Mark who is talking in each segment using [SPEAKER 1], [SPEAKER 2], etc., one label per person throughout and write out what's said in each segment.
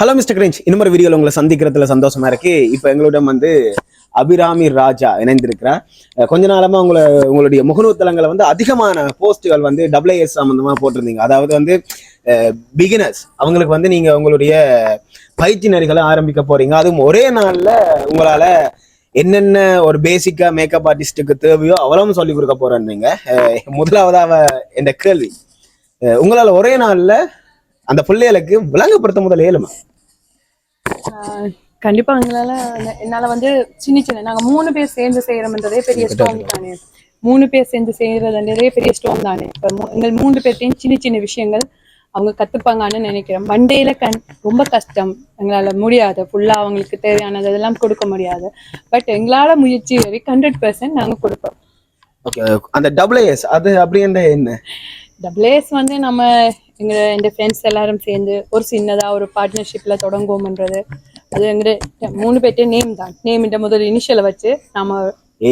[SPEAKER 1] Hello mister cringe இந்த மாதிரி வீடியோவில் உங்களை சந்திக்கிறதுல சந்தோஷமா இருக்கு. இப்போ எங்களிடம் வந்து அபிராமி ராஜா இணைந்திருக்கிறார். கொஞ்ச நாளமா உங்களை உங்களுடைய முகநூத்தலங்களை வந்து அதிகமான போஸ்ட்டுகள் வந்து டபிள்யூஎஸ் சம்மந்தமாக சம்பந்தமா போட்டிருந்தீங்க. அதாவது வந்து பிகினர்ஸ் அவங்களுக்கு வந்து நீங்க உங்களுடைய பயிற்சி நெறிகளை ஆரம்பிக்க போறீங்க. அதுவும் ஒரே நாள்ல உங்களால என்னென்ன ஒரு பேசிக்கா மேக்கப் ஆர்டிஸ்டுக்கு தேவையோ அவ்வளவும் சொல்லி கொடுக்க போறேன்றீங்க அஹ் முதலாவதாக என்ற கேள்வி. உங்களால் உங்களால ஒரே நாள்ல அந்த பிள்ளைகளுக்கு விளங்கப்படுத்த முதல்ல ஏழுமா?
[SPEAKER 2] கண்டிப்பா எங்களால என்ன- என்னால வந்து சின்ன சின்ன நாங்க மூணு பேர் சேர்ந்து செய்யறோம்ன்றதே பெரிய ஸ்டோன் தானே. மூணு பேர் சேர்ந்து செய்யறதுன்றதே பெரிய ஸ்டோன் தானே. இப்ப எங்கள் மூணு பேர்ட்டையும் சின்ன சின்ன விஷயங்கள் அவங்க கத்துப்பாங்கன்னு நினைக்கிறேன் மண்டேல கண் ரொம்ப கஷ்டம். எங்களால முடியாது. ஃபுல்லா அவங்களுக்கு தேவையானது அதெல்லாம் கொடுக்க முடியாது. பட் எங்களால முயற்சி வரைக்கும் ஹண்ட்ரட் பர்சன்ட் நாங்க கொடுப்போம்.
[SPEAKER 1] ஓகே அந்த டபுள் எஸ் அது அப்படின்ற என்ன?
[SPEAKER 2] டபிள்யூஎஸ் வந்து நம்ம எங்க எங்க ஃப்ரெண்ட்ஸ் எல்லாரும் சேர்ந்து ஒரு சின்னதா ஒரு பார்ட்னர்ஷிப்ல தொடங்குவோம்ன்றது. அது எங்க மூணு பேர்ட்டே நேம் தான். நேம் முதல் இனிஷியலை வச்சு நாம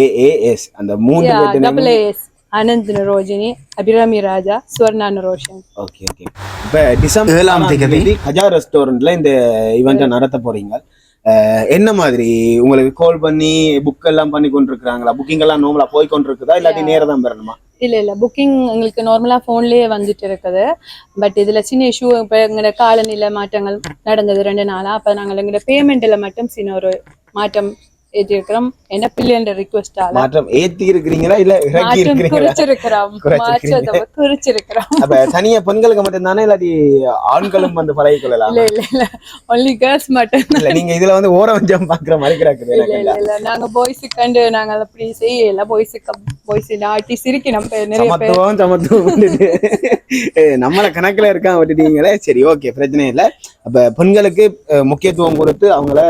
[SPEAKER 1] ஏஏஎஸ் அந்த பேர்த்து
[SPEAKER 2] டபுள் ஏஎஸ் ஆனந்த் நரோஜினி அபிராமி ராஜா சுவர்ணா நரோஷன்
[SPEAKER 1] ஓகே ஓகே இப்போ டிசம்பர் ஏழாம் தேதி ஹஜார் ரெஸ்டாரண்ட்ல இந்த ஈவெண்ட்டை நடத்த போறீங்க. என்ன மாதிரி? உங்களுக்கு கால் பண்ணி புக் எல்லாம் பண்ணி கொண்டிருக்கிறாங்களா? புக்கிங் எல்லாம் நோமலா போய் கொண்டிருக்குதா? இல்லாட்டி நேரம் தான் பெறணுமா
[SPEAKER 2] இல்ல இல்ல. புக்கிங் எங்களுக்கு நார்மலா போன்லயே வந்துட்டு இருக்குது. பட் இதுல சின்ன இஷ்யூ இப்ப எங்களோட காலநிலை மாற்றங்கள் நடந்தது ரெண்டு நாளா. அப்ப நாங்கள் எங்களோட பேமெண்ட்ல மட்டும் சின்ன ஒரு மாற்றம் ஏற்றிருக்கிறோம். என்ன பிள்ளைன்ற ரிக்வெஸ்டால
[SPEAKER 1] மாற்றம் ஏத்தி இருக்கிறீங்களா இல்ல இறக்கி இருக்கிறீங்களா.
[SPEAKER 2] மாற்றத்தை குறிச்சிருக்கிறோம்.
[SPEAKER 1] அப்ப தனியா பெண்களுக்கு மட்டும் தானே இல்லாட்டி ஆண்களும் வந்து பழகி கொள்ளலாம்?
[SPEAKER 2] இல்ல இல்ல இல்ல. ஒன்லி கேர்ள்ஸ் மட்டும்
[SPEAKER 1] இல்ல நீங்க இதுல வந்து ஓர வஞ்சம் பாக்குற மாதிரி கிடக்குது
[SPEAKER 2] இல்ல இல்ல இல்ல. நாங்க பாய்ஸுக்கு கண்டு நாங்க அப்படி செய்யல பாய்ஸுக்கு பாய்ஸ் ஆட்டி சிரிக்கி நம்ம நிறைய
[SPEAKER 1] சமத்துவம் சமத்துவம் நம்மள கணக்குல இருக்கான் விட்டுட்டீங்களே. சரி ஓகே பிரச்சனை இல்லை. அப்ப பெண்களுக்கு முக்கியத்துவம் கொடுத்து அவங்கள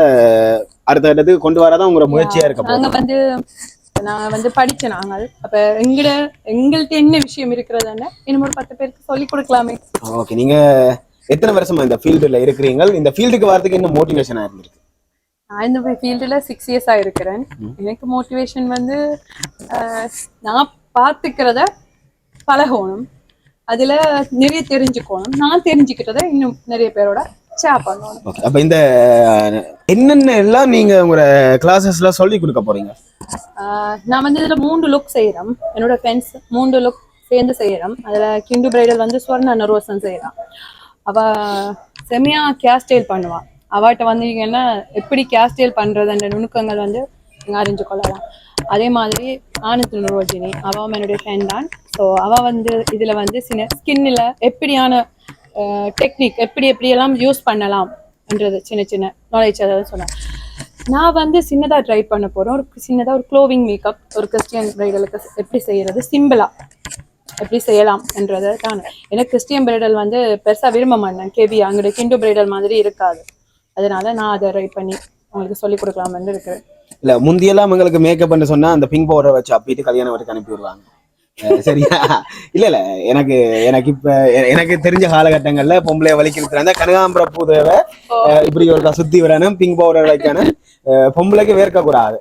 [SPEAKER 1] அடுத்த இடத்துக்கு கொண்டு வரதான் உங்களோட முயற்சியா இருக்க
[SPEAKER 2] நாங்க வந்து நாங்க வந்து படிச்ச நாங்கள். அப்ப எங்கட எங்கள்ட்ட என்ன விஷயம் இருக்கிறதுன்னு இன்னும் ஒரு பத்து பேருக்கு சொல்லி கொடுக்கலாமே.
[SPEAKER 1] ஓகே நீங்க எத்தனை வருஷமா இந்த ஃபீல்டுல இருக்கிறீங்க? இந்த ஃபீல்டுக்கு வரதுக்கு இன்னும் மோட்டிவேஷனா இருந்திருக்கு?
[SPEAKER 2] நான் இந்த ஃபீல்டில் சிக்ஸ் இயர்ஸா இருக்கிறேன். எனக்கு மோட்டிவேஷன் வந்து நான் பார்த்துக்கிறத பழகணும். அதுல நிறைய தெரிஞ்சுக்கணும். நான் தெரிஞ்சுக்கிட்டதை இன்னும் நிறைய பேரோட
[SPEAKER 1] ஓகே அப்ப இந்த என்னென்ன எல்லாம் நீங்க உங்களோட கிளாஸஸ்ல சொல்லி கொடுக்க போறீங்க?
[SPEAKER 2] நான் வந்து இதுல மூன்று லுக் செய்யறோம் என்னோட ஃப்ரெண்ட்ஸ் மூன்று லுக் சேர்ந்து செய்யறோம் அதுல கிண்டு பிரைடல் வந்து ஸ்வர்ண நரோசன் செய்யறான் அவ செமையா கேர் ஸ்டைல் பண்ணுவா. அவட்ட வந்தீங்கன்னா எப்படி கேர் ஸ்டைல் பண்றதுன்ற நுணுக்கங்கள் வந்து நீங்க அறிஞ்சு கொள்ளலாம். அதே மாதிரி ஆனந்த் நரோஜினி அவன் என்னுடைய ஃப்ரெண்ட் தான். ஸோ அவ வந்து இதுல வந்து சின்ன ஸ்கின்னில் எப்படியான டெக்னிக் எப்படி எப்படியெல்லாம் யூஸ் பண்ணலாம்ன்றது சின்ன சின்ன நாலேஜ் அதாவது சொன்னேன். நான் வந்து சின்னதாக ட்ரை பண்ண போகிறோம் ஒரு சின்னதாக ஒரு க்ளோவிங் மேக்கப் ஒரு கிறிஸ்டியன் பிரைடலுக்கு எப்படி செய்கிறது சிம்பிளாக எப்படி செய்யலாம் என்றதை தான். எனக்கு கிறிஸ்டியன் பிரைடல் வந்து பெருசாக விரும்ப மாட்டேன். கேபி அங்கே கிண்டு பிரைடல் மாதிரி இருக்காது. அதனால நான் அதை ட்ரை பண்ணி உங்களுக்கு சொல்லிக் கொடுக்கலாம்னு இருக்கிறேன்.
[SPEAKER 1] இல்ல முந்தியெல்லாம் எங்களுக்கு மேக்கப் பண்ண சொன்னா அந்த பிங்க் பவுடர் வச்சு அப்பிட்டு கல்யாணம் வரைக்கும் அனுப்பி விடுவாங்க சரியா? இல்ல இல்ல. எனக்கு எனக்கு இப்ப எனக்கு தெரிஞ்ச காலகட்டங்கள்ல பொம்பளை வலிக்கிறது அந்த கனகாம்பர பூ தேவை அஹ் இப்படி ஒரு சுத்தி விடணும் பிங்க் பவுடர் வைக்கணும். பொம்பளைக்கு வேர்க்க கூடாது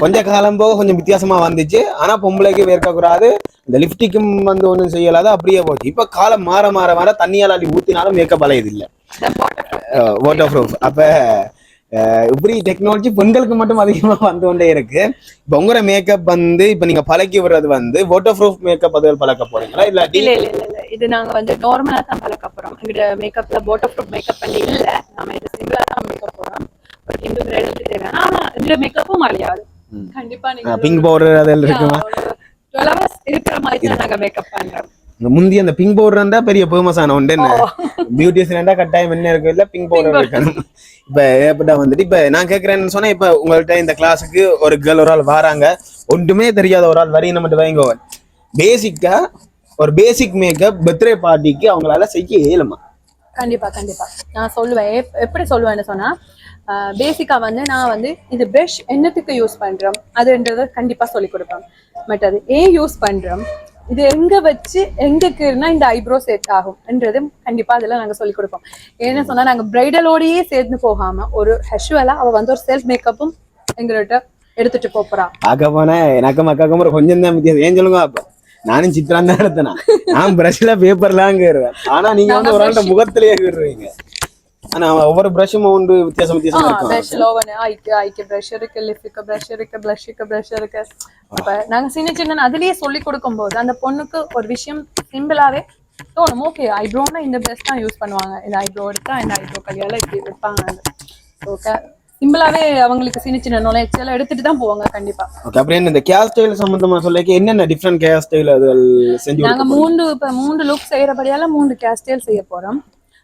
[SPEAKER 1] கொஞ்ச காலம் போக கொஞ்சம் வித்தியாசமா வந்துச்சு. ஆனா பொம்பளைக்கு வேர்க்க கூடாது இந்த லிப்டிக்கும் வந்து ஒண்ணும் செய்யலாத அப்படியே போச்சு. இப்ப காலம் மாற மாற மாற தண்ணியால் அள்ளி ஊத்தினாலும் மேக்கப் அலையுது இல்ல வாட்டர் ப்ரூஃப் அப்ப இப்படி டெக்னாலஜி பெண்களுக்கு மட்டும் அதிகமா வந்து கொண்டே இருக்கு. இப்போ உங்களோட மேக்கப் வந்து இப்போ நீங்க பழக்கி விடுறது வந்து வாட்டர் ப்ரூஃப் மேக்கப் அதுகள் பழக்க போறீங்களா?
[SPEAKER 2] இல்ல இல்ல இல்ல இது நாங்க வந்து நார்மலா தான் பழக்க போறோம். எங்கிட்ட மேக்கப்ல போட்டோ ப்ரூஃப் மேக்கப் பண்ணி இல்ல. நம்ம இது சிம்பிளா தான் மேக்கப் போறோம். பட் இந்த தேவையான ஆனா இந்த மேக்கப்பும் அழியாது. கண்டிப்பா நீங்க
[SPEAKER 1] பிங்க் பவுடர் அதில் இருக்குமா?
[SPEAKER 2] டுவெல் ஹவர்ஸ் இருக்கிற மாதிரி தான் நாங்க மேக்கப் பண்றோம்.
[SPEAKER 1] இந்த முந்தி அந்த பிங்க் பவுடர் இருந்தா பெரிய ஃபேமஸ் ஆன ஒன்று என்ன? பியூட்டிஷியன் இருந்தா கட்டாயம் என்ன இருக்கு? இல்ல பிங்க் பவுடர் இருக்கணும். இப்ப ஏற்பட்டா வந்துட்டு இப்ப நான் கேட்கறேன்னு சொன்னா இப்ப உங்கள்ட்ட இந்த கிளாஸுக்கு ஒரு கேர்ள் ஒரு ஆள் வராங்க. ஒன்றுமே தெரியாத ஒரு ஆள் வரையின மட்டும் வைங்கோவன் பேசிக்கா ஒரு பேசிக் மேக்கப் பர்த்டே பார்ட்டிக்கு அவங்களால செய்ய இயலுமா?
[SPEAKER 2] கண்டிப்பா கண்டிப்பா. நான் சொல்லுவேன். எப்படி சொல்லுவேன்னு சொன்னா பேசிக்கா வந்து நான் வந்து இது ப்ரஷ் என்னத்துக்கு யூஸ் பண்றோம்? அதுன்றத கண்டிப்பா சொல்லி கொடுப்பேன். பட் அது ஏன் யூஸ் பண்றோம்? இது எங்க வச்சு எங்கக்குன்னா இந்த ஐப்ரோ செட் ஆகும்ன்றது கண்டிப்பா அதுல நாங்க சொல்லி கொடுப்போம். ஏன்னு சொன்னா நாங்க பிரைடலோடயே சேர்ந்து போகாம ஒரு ஹெஷுவலா அவ வந்து ஒரு செல்ஃப் மேக்கப்பும் எங்கள்கிட்ட எடுத்துட்டு போறா.
[SPEAKER 1] பார்க்க போனா எனக்கு மக்காக்க ஒரு கொஞ்சம் தான் வித்தியாசம். ஏன் சொல்லுங்க அப்ப நானும் சித்திரம் தான் எடுத்தேன்? நான் பிரஷ்ல பேப்பர்லாம் கேருவேன் ஆனா நீங்க வந்து ஒரு ஆள்கிட்ட முகத்திலேயே கேடுவீங்க ஆனா ஒவ்வொரு ப்ரஷும் உண்டு வித்தியாசம் வித்தியாசமா இருக்கும்.
[SPEAKER 2] ப்ரஷ் லோவன் ஐக்கு ஐக்கு ப்ரஷ் இருக்கு லிப்க்கு ப்ரஷ் இருக்கு ப்ளஷ்க்கு ப்ரஷ் இருக்கு. அப்ப நாங்க சின்ன சின்ன அதுலயே சொல்லி கொடுக்கும்போது அந்த பொண்ணுக்கு ஒரு விஷயம் சிம்பிளாவே தோணும். ஓகே ஐப்ரோனா இந்த ப்ரஷ் தான் யூஸ் பண்ணுவாங்க. இந்த ஐப்ரோ எடுத்தா இந்த ஐப்ரோ கையால இப்படி வைப்பாங்க. ஓகே சிம்பிளாவே அவங்களுக்கு சின்ன சின்ன நாலேஜ் எல்லாம் எடுத்துட்டு தான் போவாங்க கண்டிப்பா.
[SPEAKER 1] ஓகே அப்புறம் இந்த கேர் ஸ்டைல் சம்பந்தமா சொல்லிக்க என்னென்ன டிஃப்ரெண்ட் கேர் ஸ்டைல் அது செஞ்சு
[SPEAKER 2] நாங்க மூன்று இப்ப மூன்று லுக் செய்யறபடியால மூன்று கேஸ்டைல் செய்ய போறோம்.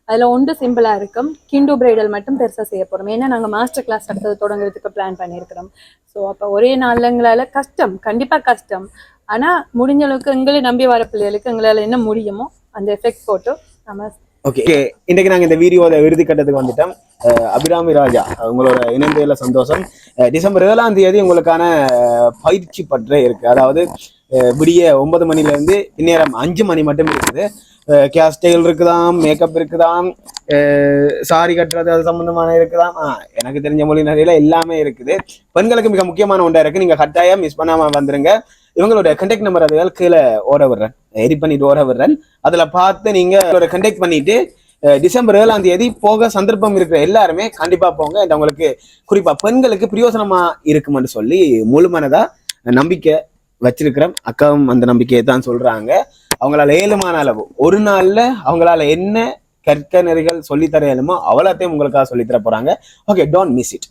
[SPEAKER 2] அதில் ஒன்று சிம்பிளாக இருக்கும். கிண்டு பிரைடல் மட்டும் பெருசாக செய்ய போகிறோம் ஏன்னா நாங்கள் மாஸ்டர் கிளாஸ் அடுத்தது தொடங்குறதுக்கு பிளான் பண்ணியிருக்கிறோம். ஸோ அப்போ ஒரே நாளுங்களால கஷ்டம். கண்டிப்பாக கஷ்டம். ஆனால் முடிஞ்ச அளவுக்கு எங்களை நம்பி வர பிள்ளைகளுக்கு எங்களால் என்ன முடியுமோ அந்த எஃபெக்ட் போட்டு நம்ம
[SPEAKER 1] ஓகே இன்றைக்கு நாங்கள் இந்த வீடியோட விருதி கட்டத்துக்கு வந்துட்டோம். அபிராமி ராஜா உங்களோட இணைந்ததுல சந்தோஷம். டிசம்பர் ஏழாம் தேதி உங்களுக்கான பயிற்சி பற்றே இருக்குது அதாவது விடிய ஒன்பது மணில இருந்து இந்நேரம் அஞ்சு மணி மட்டும் இருக்குது. கேர் ஸ்டைல் இருக்குதாம் மேக்கப் இருக்குதாம் சாரி கட்டுறது அது சம்பந்தமான இருக்குதாம்? எனக்கு தெரிஞ்ச மொழி நிறையில எல்லாமே இருக்குது. பெண்களுக்கு மிக முக்கியமான ஒன்றா இருக்கு. நீங்க கட்டாயம் மிஸ் பண்ணாம வந்துருங்க. இவங்களோட கண்டெக்ட் நம்பர் அதுகள் கீழே ஓட விடுறேன். எரி பண்ணிட்டு ஓட விடுறேன். அதுல பார்த்து நீங்க கண்டெக்ட் பண்ணிட்டு டிசம்பர் ஏழாம் தேதி போக சந்தர்ப்பம் இருக்கிற எல்லாருமே கண்டிப்பா போங்க. உங்களுக்கு குறிப்பா பெண்களுக்கு பிரயோசனமா இருக்குமென்னு சொல்லி முழுமனதா நம்பிக்கை வச்சிருக்கிறோம் அக்காவும் அந்த நம்பிக்கையை தான் சொல்றாங்க. அவங்களால ஏழுமான அளவு. ஒரு நாள்ல அவங்களால என்ன கற்க நெறிகள் சொல்லித்தர இயலுமோ அவ்வளோத்தையும் உங்களுக்காக சொல்லித்தர போறாங்க. Okay don't miss it